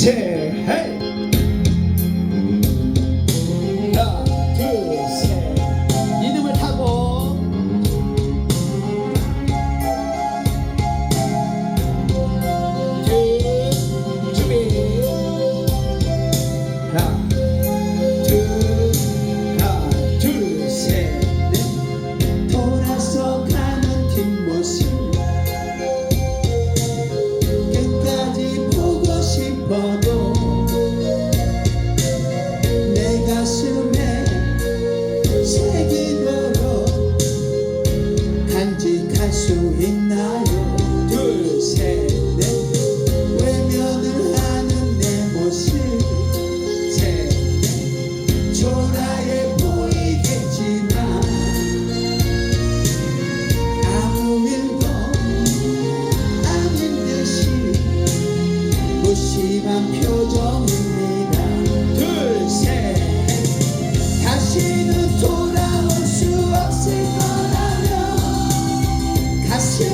셋, 기도록 간직할 수 있나요? 둘, 셋, 넷. 외면을 하는 내 모습. 셋, 넷. 초라해 보이겠지만 아무 일도 아닌 듯이 무심한 표정인 hacia